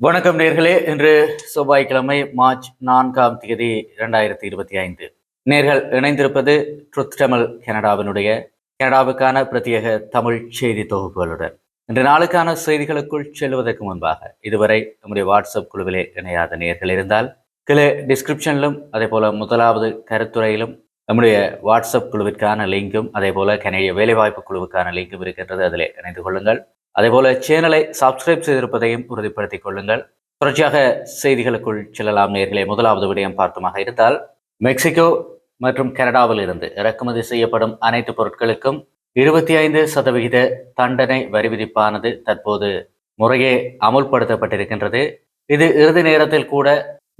வணக்கம் நேர்களே. இன்று செவ்வாய்க்கிழமை மார்ச் நான்காம் தேதி இரண்டாயிரத்தி இருபத்தி ஐந்து. நேர்கள் இணைந்திருப்பது ட்ருத் தமிழ் கனடாவினுடைய கனடாவுக்கான பிரத்யேக தமிழ் செய்தி தொகுப்புகளுடன். இன்று நாளுக்கான செய்திகளுக்குள் செல்வதற்கு முன்பாக இதுவரை நம்முடைய வாட்ஸ்அப் குழுவிலே இணையாத நேர்கள் இருந்தால் கீழே டிஸ்கிரிப்ஷனிலும் அதே போல முதலாவது கருத்துறையிலும் நம்முடைய வாட்ஸ்அப் குழுவிற்கான லிங்கும் அதே போல கனடிய வேலைவாய்ப்பு குழுவுக்கான லிங்கும் இருக்கின்றது. அதில் இணைந்து கொள்ளுங்கள். அதேபோல சேனலை சப்ஸ்கிரைப் செய்திருப்பதையும் உறுதிப்படுத்திக் கொள்ளுங்கள். தொடர்ச்சியாக செய்திகளுக்குள் செல்லலாம் நேர்களை. முதலாவது விடயம் பார்த்துமாக இருந்தால் மெக்சிகோ மற்றும் கனடாவில் இருந்து இறக்குமதி செய்யப்படும் அனைத்து பொருட்களுக்கும் இருபத்தி ஐந்து சதவிகித தண்டனை வரி விதிப்பானது தற்போது முறையே அமுல்படுத்தப்பட்டிருக்கின்றது. இது இறுதி நேரத்தில் கூட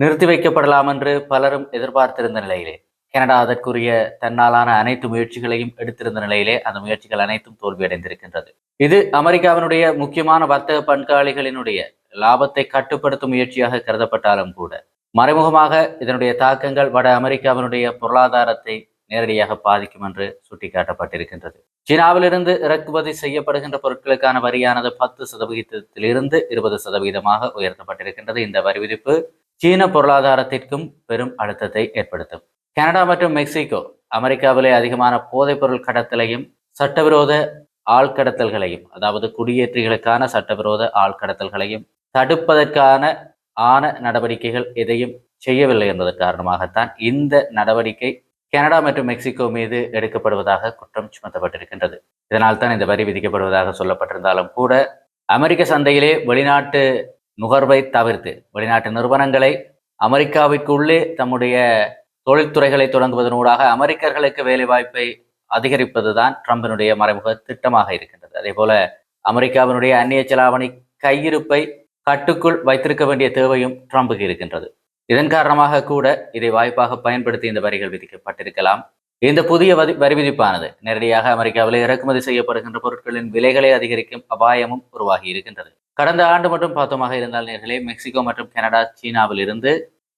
நிறுத்தி வைக்கப்படலாம் என்று பலரும் எதிர்பார்த்திருந்த நிலையிலே கனடா அதற்குரிய தன்னாலான அனைத்து முயற்சிகளையும் எடுத்திருந்த நிலையிலே அந்த முயற்சிகள் அனைத்தும் தோல்வியடைந்திருக்கின்றது. இது அமெரிக்காவினுடைய முக்கியமான வர்த்தக பண்காளிகளினுடைய லாபத்தை கட்டுப்படுத்தும் முயற்சியாக கருதப்பட்டாலும் கூட மறைமுகமாக இதனுடைய தாக்கங்கள் வட அமெரிக்காவினுடைய பொருளாதாரத்தை நேரடியாக பாதிக்கும் என்று சுட்டிக்காட்டப்பட்டிருக்கின்றது. சீனாவிலிருந்து இறக்குமதி செய்யப்படுகின்ற பொருட்களுக்கான வரியானது பத்து சதவிகிதத்திலிருந்து இருபது சதவீதமாக உயர்த்தப்பட்டிருக்கின்றது. இந்த வரி விதிப்பு சீன பொருளாதாரத்திற்கும் பெரும் அழுத்தத்தை ஏற்படுத்தும். கனடா மற்றும் மெக்சிகோ அமெரிக்காவிலே அதிகமான போதைப்பொருள் கடத்தலையும் சட்டவிரோத ஆழ்கடத்தல்களையும் அதாவது குடியேற்றிகளுக்கான சட்டவிரோத ஆழ்கடத்தல்களையும் தடுப்பதற்கான ஆன நடவடிக்கைகள் எதையும் செய்யவில்லை என்பதன் காரணமாகத்தான் இந்த நடவடிக்கை கனடா மற்றும் மெக்சிகோ மீது எடுக்கப்படுவதாக குற்றம் சுமத்தப்பட்டிருக்கின்றது. இதனால் தான் இந்த வரி விதிக்கப்படுவதாக சொல்லப்பட்டிருந்தாலும் கூட அமெரிக்க சந்தையிலே வெளிநாட்டு நுகர்வை தவிர்த்து வெளிநாட்டு நிறுவனங்களை அமெரிக்காவிற்குள்ளே தம்முடைய தொழில்துறைகளை தொடங்குவதனூடாக அமெரிக்கர்களுக்கு வேலைவாய்ப்பை அதிகரிப்பதுதான் ட்ரம்பினுடைய மறைமுக திட்டமாக இருக்கின்றது. அதே போல அமெரிக்காவினுடைய அந்நிய செலாவணி கையிருப்பை கட்டுக்குள் வைத்திருக்க வேண்டிய தேவையும் ட்ரம்புக்கு இருக்கின்றது. இதன் காரணமாக கூட இதை வாய்ப்பாக பயன்படுத்தி இந்த வரிகள் விதிக்கப்பட்டிருக்கலாம். இந்த புதிய வரி வரி விதிப்பானது நேரடியாக அமெரிக்காவில் இறக்குமதி செய்யப்படுகின்ற பொருட்களின் விலைகளை அதிகரிக்கும் அபாயமும் உருவாகி இருக்கின்றது. கடந்த ஆண்டு மட்டும் பார்த்தோமாக இருந்தால் நேர்களே மெக்சிகோ மற்றும் கனடா சீனாவில் இருந்து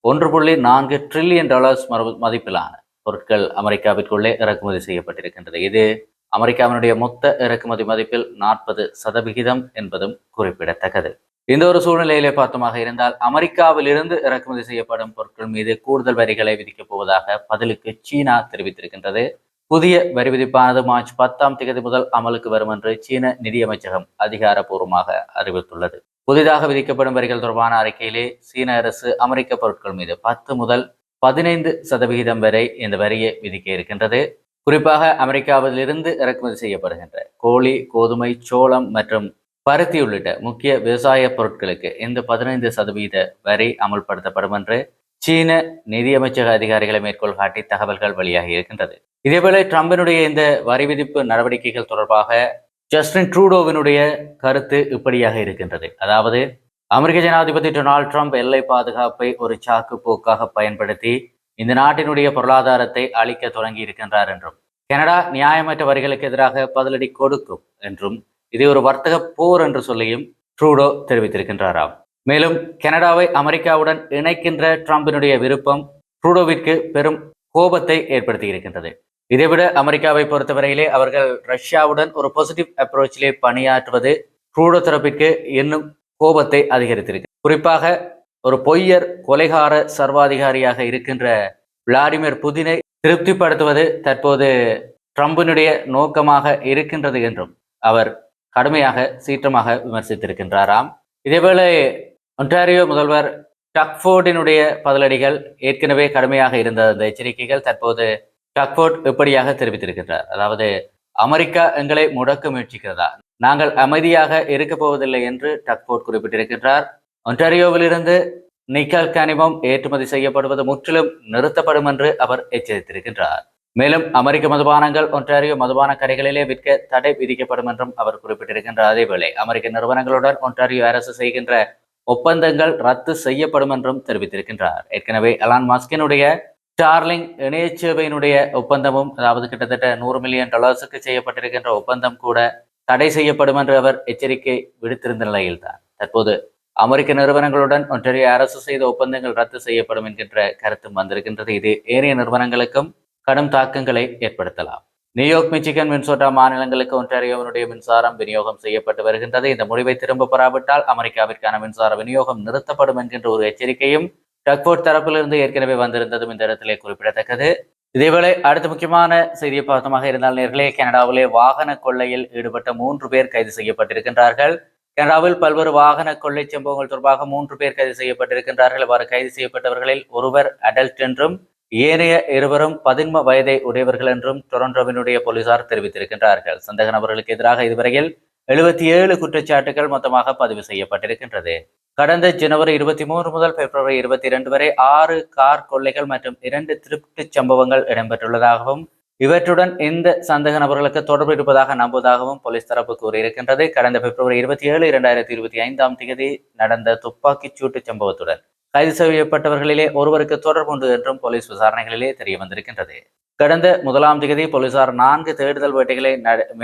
ஒன்று புள்ளி நான்கு ட்ரில்லியன் டாலர்ஸ் மதிப்பிலான பொருட்கள் அமெரிக்காவிற்குள்ளே இறக்குமதி செய்யப்பட்டிருக்கின்றது. இது அமெரிக்காவினுடைய மொத்த இறக்குமதி மதிப்பில் நாற்பது சதவிகிதம் என்பதும் குறிப்பிடத்தக்கது. இந்த ஒரு சூழ்நிலையிலே பார்த்தமாக இருந்தால் அமெரிக்காவில் இருந்து இறக்குமதி செய்யப்படும் பொருட்கள் மீது கூடுதல் வரிகளை விதிக்கப் போவதாக பதிலுக்கு சீனா தெரிவித்திருக்கின்றது. புதிய வரி விதிப்பானது மார்ச் பத்தாம் தேதி முதல் அமலுக்கு வரும் என்று சீன நிதியமைச்சகம் அதிகாரப்பூர்வமாக அறிவித்துள்ளது. புதிதாக விதிக்கப்படும் வரிகள் தொடர்பான அறிக்கையிலே சீன அரசு அமெரிக்க பொருட்கள் மீது பத்து முதல் பதினைந்து சதவிகிதம் வரை இந்த வரியை விதிக்க இருக்கின்றது. குறிப்பாக அமெரிக்காவில் இருந்து இறக்குமதி செய்யப்படுகின்ற கோழி கோதுமை சோளம் மற்றும் பருத்தி உள்ளிட்ட முக்கிய விவசாய பொருட்களுக்கு இந்த பதினைந்து சதவீத வரி அமல்படுத்தப்படும் என்று சீன நிதியமைச்சக அதிகாரிகளை மேற்கோள் காட்டி தகவல்கள் வெளியாகி இருக்கின்றது. இதேபோல ட்ரம்பினுடைய இந்த வரி விதிப்பு நடவடிக்கைகள் தொடர்பாக ஜஸ்டின் ட்ரூடோவினுடைய கருத்து இப்படியாக இருக்கின்றது. அதாவது அமெரிக்க ஜனாதிபதி டொனால்ட் ட்ரம்ப் எல்லை பாதுகாப்பை ஒரு சாக்கு போக்காக பயன்படுத்தி இந்த நாட்டினுடைய பொருளாதாரத்தை அழிக்க தொடங்கி இருக்கின்றார் என்றும் கனடா நியாயமற்ற வரிகளுக்கு எதிராக பதிலடி கொடுக்கும் என்றும் இது ஒரு வர்த்தக போர் என்று சொல்லியும் ட்ரூடோ தெரிவித்திருக்கின்றாராம். மேலும் கனடாவை அமெரிக்காவுடன் இணைக்கின்ற ட்ரம்பினுடைய விருப்பம் ட்ரூடோவிற்கு பெரும் கோபத்தை ஏற்படுத்தி இருக்கின்றது. இதைவிட அமெரிக்காவை பொறுத்தவரையிலே அவர்கள் ரஷ்யாவுடன் ஒரு பாசிட்டிவ் அப்ரோச்சிலே பணியாற்றுவது ட்ரூடோ தரப்பிற்கு இன்னும் கோபத்தை அதிகரித்திருக்கு குறிப்பாக ஒரு பொய்யர் கொலைகார சர்வாதிகாரியாக இருக்கின்ற விளாடிமிர் புதினை திருப்திப்படுத்துவது தற்போது ட்ரம்பினுடைய நோக்கமாக இருக்கின்றது என்றும் அவர் கடுமையாக சீற்றமாக விமர்சித்திருக்கின்றாராம். இதேவேளை ஒன்டாரியோ முதல்வர் டக்ஃபோர்டினுடைய பதிலடிகள் ஏற்கனவே கடுமையாக இருந்த அந்த எச்சரிக்கைகள் தற்போது டக்ஃபோர்ட் இப்படியாக தெரிவித்திருக்கின்றார்? அதாவது அமெரிக்கா எங்களை முடக்க முயற்சிக்கிறதா? நாங்கள் அமைதியாக இருக்க போவதில்லை என்று டக்ஃபோர்ட் குறிப்பிட்டிருக்கின்றார். ஒன்டாரியோவிலிருந்து நிக்கல் கனிமம் ஏற்றுமதி செய்யப்படுவது முற்றிலும் நிறுத்தப்படும் என்று அவர் எச்சரித்திருக்கின்றார். மேலும் அமெரிக்க மதுபானங்கள் ஒன்டாரியோ மதுபான கடைகளிலே விற்க தடை விதிக்கப்படும் என்றும் அவர் குறிப்பிட்டிருக்கின்றார். அதேவேளை அமெரிக்க நிறுவனங்களுடன் ஒன்டாரியோ அரசு செய்கின்ற ஒப்பந்தங்கள் ரத்து செய்யப்படும் என்றும் தெரிவித்திருக்கின்றார். ஏற்கனவே அலான் மாஸ்கினுடைய ஸ்டார்லிங் இணையச்சேவையினுடைய ஒப்பந்தமும் அதாவது கிட்டத்தட்ட நூறு மில்லியன் டாலர்ஸுக்கு செய்யப்பட்டிருக்கின்ற ஒப்பந்தம் கூட தடை செய்யப்படும் என்று அவர் எச்சரிக்கை விடுத்திருந்த நிலையில்தான். தற்போது அமெரிக்க நிறுவனங்களுடன் ஒன்றிய அரசு செய்த ஒப்பந்தங்கள் ரத்து செய்யப்படும் என்கின்ற கருத்தும் வந்திருக்கின்றது. இது ஏனைய நிறுவனங்களுக்கும் கடும் தாக்கங்களை ஏற்படுத்தலாம். நியூயார்க் மிச்சிகன் மின்சோட்டா மாநிலங்களுக்கு ஒன்றாரியோவினுடைய மின்சாரம் விநியோகம் செய்யப்பட்டு வருகின்றது. இந்த முடிவை திரும்ப பெறாவிட்டால் அமெரிக்காவிற்கான மின்சார விநியோகம் நிறுத்தப்படும் என்கின்ற ஒரு எச்சரிக்கையும் டக்போர்ட் தரப்பிலிருந்து ஏற்கனவே வந்திருந்ததும் இந்த இடத்திலே குறிப்பிடத்தக்கது. இதேவேளை அடுத்த முக்கியமான செய்தியை பார்த்தமாக இருந்தால் நேர்களே கனடாவிலே வாகன கொள்ளையில் ஈடுபட்ட மூன்று பேர் கைது செய்யப்பட்டிருக்கின்றார்கள். கனடாவில் பல்வேறு வாகன கொள்ளை சம்பவங்கள் தொடர்பாக மூன்று பேர் கைது செய்யப்பட்டிருக்கின்றார்கள். இவ்வாறு கைது செய்யப்பட்டவர்களில் ஒருவர் அடல்ட் என்றும் ஏனைய இருவரும் பதின்ம வயதை உடையவர்கள் என்றும் டொரண்டோவினுடைய போலீசார் தெரிவித்திருக்கின்றார்கள். சந்தேக நபர்களுக்கு எதிராக இதுவரையில் எழுபத்தி ஏழு குற்றச்சாட்டுகள் மொத்தமாக பதிவு செய்யப்பட்டிருக்கின்றது. கடந்த ஜனவரி இருபத்தி மூன்று முதல் பிப்ரவரி இருபத்தி இரண்டு வரை ஆறு கார் கொள்ளைகள் மற்றும் இரண்டு திருப்தி சம்பவங்கள் இடம்பெற்றுள்ளதாகவும் இவற்றுடன் இந்த சந்தேக நபர்களுக்கு தொடர்பு இருப்பதாக நம்புவதாகவும் போலீஸ் தரப்பு கூறியிருக்கின்றது. கடந்த பிப்ரவரி இருபத்தி ஏழு இரண்டாயிரத்தி இருபத்தி ஐந்தாம் தேதி நடந்த துப்பாக்கிச் சூட்டு சம்பவத்துடன் கைது செய்யப்பட்டவர்களிலே ஒருவருக்கு தொடர்பு உண்டு என்றும் போலீஸ் விசாரணைகளிலே தெரிய வந்திருக்கின்றது. கடந்த முதலாம் தேதி போலீசார் நான்கு தேடுதல் வேட்டைகளை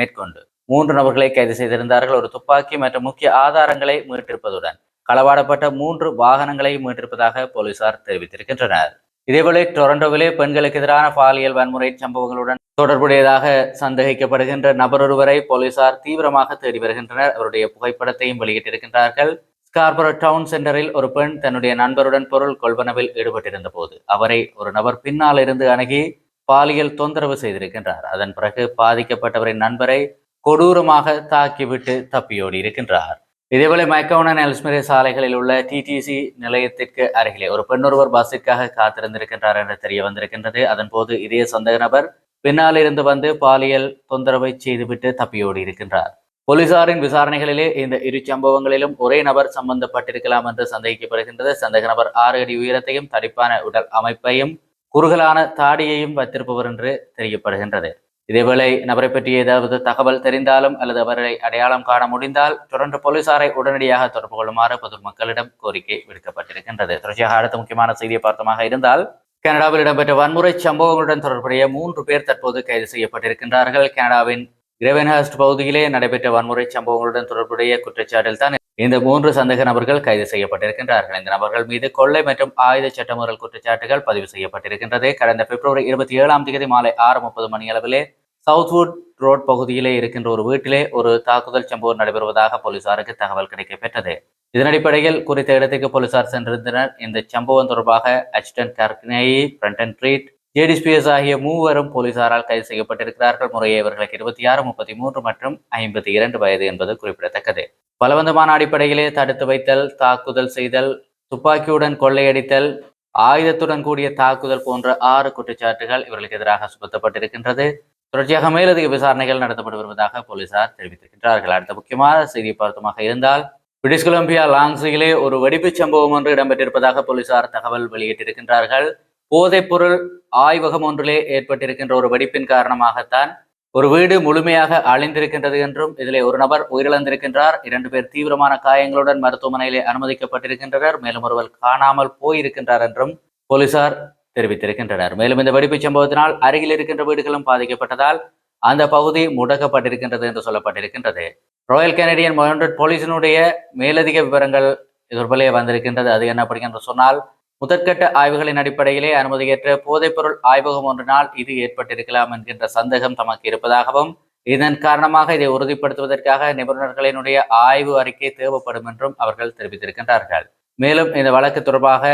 மேற்கொண்டு மூன்று நபர்களை கைது செய்திருந்தார்கள். ஒரு துப்பாக்கி மற்றும் முக்கிய ஆதாரங்களை மீட்டிருப்பதுடன் களவாடப்பட்ட மூன்று வாகனங்களை மீட்டிருப்பதாக போலீசார் தெரிவித்திருக்கின்றனர். இதேபோல டொரண்டோவிலே பெண்களுக்கு எதிரான பாலியல் வன்முறை சம்பவங்களுடன் தொடர்புடையதாக சந்தேகிக்கப்படுகின்ற நபர் ஒருவரை போலீசார் தீவிரமாக தேடி வருகின்றனர். அவருடைய புகைப்படத்தையும் வெளியிட்டிருக்கின்றார்கள். ஸ்கார்பரோ டவுன் சென்டரில் ஒரு பெண் தன்னுடைய நண்பருடன் பொருள் கொள்வனவில் ஈடுபட்டிருந்த போது அவரை ஒரு நபர் பின்னால் இருந்து அணுகி பாலியல் தொந்தரவு செய்திருக்கின்றார். அதன் பிறகு பாதிக்கப்பட்டவரின் நண்பரை கொடூரமாக தாக்கிவிட்டு தப்பியோடி இருக்கின்றார். இதேபோல மைக்கவுனன் எல்ஸ்மிரே சாலைகளில் உள்ள டிடிசி நிலையத்திற்கு அருகிலே ஒரு பெண்ணொருவர் பஸ்ஸுக்காக காத்திருந்திருக்கின்றார் என்று தெரிய வந்திருக்கின்றது. அதன் போது இதே சந்தேக நபர் பின்னால் இருந்து வந்து பாலியல் தொந்தரவை செய்துவிட்டு தப்பியோடி இருக்கின்றார். போலீசாரின் விசாரணைகளிலே இந்த இரு சம்பவங்களிலும் ஒரே நபர் சம்பந்தப்பட்டிருக்கலாம் என்று சந்தேகிக்கப்படுகின்றது. சந்தேக நபர் ஆறு அடி உயரத்தையும் தடிப்பான உடல் அமைப்பையும் குறுகலான தாடியையும் வைத்திருப்பவர் என்று தெரியப்படுகின்றது. இதேவேளை நபரை பற்றி ஏதாவது தகவல் தெரிந்தாலும் அல்லது அவரை அடையாளம் காண முடிந்தால் தொடர்ந்து போலீசாரை உடனடியாக தொடர்பு கொள்ளுமாறு பொதுமக்களிடம் கோரிக்கை விடுக்கப்பட்டிருக்கின்றது. தொடர்ச்சியாக அடுத்த முக்கியமான செய்தியை பார்த்தமாக இருந்தால் கனடாவில் இடம்பெற்ற வன்முறை சம்பவங்களுடன் தொடர்புடைய மூன்று பேர் தற்போது கைது செய்யப்பட்டிருக்கின்றார்கள். கனடாவின் கிரவன்ஹாஸ்ட் பகுதியிலே நடைபெற்ற வன்முறை சம்பவங்களுடன் தொடர்புடைய குற்றச்சாட்டில் தான் இந்த மூன்று சந்தேக நபர்கள் கைது செய்யப்பட்டிருக்கின்றார்கள். இந்த நபர்கள் மீது கொள்ளை மற்றும் ஆயுத சட்டமுறல் குற்றச்சாட்டுகள் பதிவு செய்யப்பட்டிருக்கின்றது. கடந்த பிப்ரவரி இருபத்தி ஏழாம் தேதி மாலை ஆறு முப்பது மணி அளவிலே சவுத்வுட் ரோட் பகுதியிலே இருக்கின்ற ஒரு வீட்டிலே ஒரு தாக்குதல் சம்பவம் நடைபெறுவதாக போலீசாருக்கு தகவல் கிடைக்கப்பெற்றது. இதன் அடிப்படையில் குறித்த இடத்துக்கு போலீசார் சென்றிருந்தனர். இந்த சம்பவம் தொடர்பாக அச்சிடன் கர்க்னேயி பிரண்டன் ட்ரீட் ஜேடிஸ்பிஎஸ் ஆகிய மூவரும் போலீசாரால் கைது செய்யப்பட்டிருக்கிறார்கள். முறையே இவர்களுக்கு இருபத்தி ஆறு முப்பத்தி மூன்று மற்றும் ஐம்பத்தி இரண்டு வயது என்பது குறிப்பிடத்தக்கது. பலவந்தமான அடிப்படையிலே தடுத்து வைத்தல் தாக்குதல் செய்தல் துப்பாக்கியுடன் கொள்ளையடித்தல் ஆயுதத்துடன் கூடிய தாக்குதல் போன்ற ஆறு குற்றச்சாட்டுகள் இவர்களுக்கு எதிராக சுமத்தப்பட்டிருக்கின்றது. தொடர்ச்சியாக மேலதிக விசாரணைகள் நடத்தப்பட்டு வருவதாக போலீசார் தெரிவித்திருக்கின்றார்கள். அடுத்த முக்கியமான செய்தி பார்த்தமாக இருந்தால் பிரிட்டிஷ் கொலம்பியா லாங்ஸிலே ஒரு வெடிப்புச் சம்பவம் ஒன்று இடம்பெற்றிருப்பதாக போலீசார் தகவல் வெளியிட்டிருக்கின்றார்கள். போதைப்பொருள் ஆய்வகம் ஒன்றிலே ஏற்பட்டிருக்கின்ற ஒரு வெடிப்பின் காரணமாகத்தான் ஒரு வீடு முழுமையாக அழிந்திருக்கின்றது என்றும் இதிலே ஒரு நபர் உயிரிழந்திருக்கின்றார். இரண்டு பேர் தீவிரமான காயங்களுடன் மருத்துவமனையிலே அனுமதிக்கப்பட்டிருக்கின்றனர். மேலும் ஒருவர் காணாமல் போயிருக்கின்றார் என்றும் போலீசார் தெரிவித்திருக்கின்றனர். மேலும் இந்த வெடிப்புச் சம்பவத்தினால் அருகில் இருக்கின்ற வீடுகளும் பாதிக்கப்பட்டதால் அந்த பகுதி முடக்கப்பட்டிருக்கின்றது என்று சொல்லப்பட்டிருக்கின்றது. ராயல் கனடியன் மவுண்டட் போலீசினுடைய மேலதிக விவரங்கள் இதற்குள்ளே வந்திருக்கின்றது. அது என்ன அப்படிங்கிற சொன்னால் முதற்கட்ட ஆய்வுகளின் அடிப்படையிலே அனுமதியற்ற போதைப்பொருள் ஆய்வகம் ஒன்றினால் இது ஏற்பட்டிருக்கலாம் என்கின்ற சந்தேகம் தமக்கு இருப்பதாகவும் இதன் காரணமாக இதை உறுதிப்படுத்துவதற்காக நிபுணர்களினுடைய ஆய்வு அறிக்கை தேவைப்படும் என்றும் அவர்கள் தெரிவித்திருக்கின்றார்கள். மேலும் இந்த வழக்கு தொடர்பாக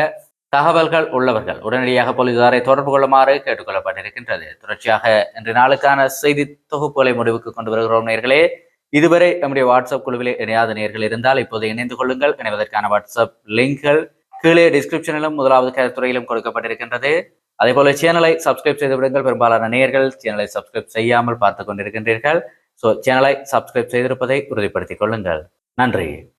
தகவல்கள் உள்ளவர்கள் உடனடியாக போலீசாரை தொடர்பு கொள்ளுமாறு கேட்டுக்கொள்ளப்பட்டிருக்கின்றது. தொடர்ச்சியாக இன்று நாளுக்கான செய்தி தொகுப்புகளை முடிவுக்கு கொண்டு வருகிறோம் நேர்களே. இதுவரை நம்முடைய வாட்ஸ்அப் குழுவிலே இணையாத நேர்கள் இருந்தால் இப்போது இணைந்து கொள்ளுங்கள். இணைவதற்கான வாட்ஸ்அப் லிங்க்கள் கீழே டிஸ்கிரிப்ஷனிலும் முதலாவது கருத்துறையிலும் கொடுக்கப்பட்டிருக்கின்றது. அதே போல சேனலை சப்ஸ்கிரைப் செய்து விடுங்கள். பெரும்பாலான நேயர்கள் சேனலை சப்ஸ்கிரைப் செய்யாமல் பார்த்து கொண்டிருக்கின்றீர்கள். ஸோ சேனலை சப்ஸ்கிரைப் செய்திருப்பதை உறுதிப்படுத்திக் கொள்ளுங்கள். நன்றி.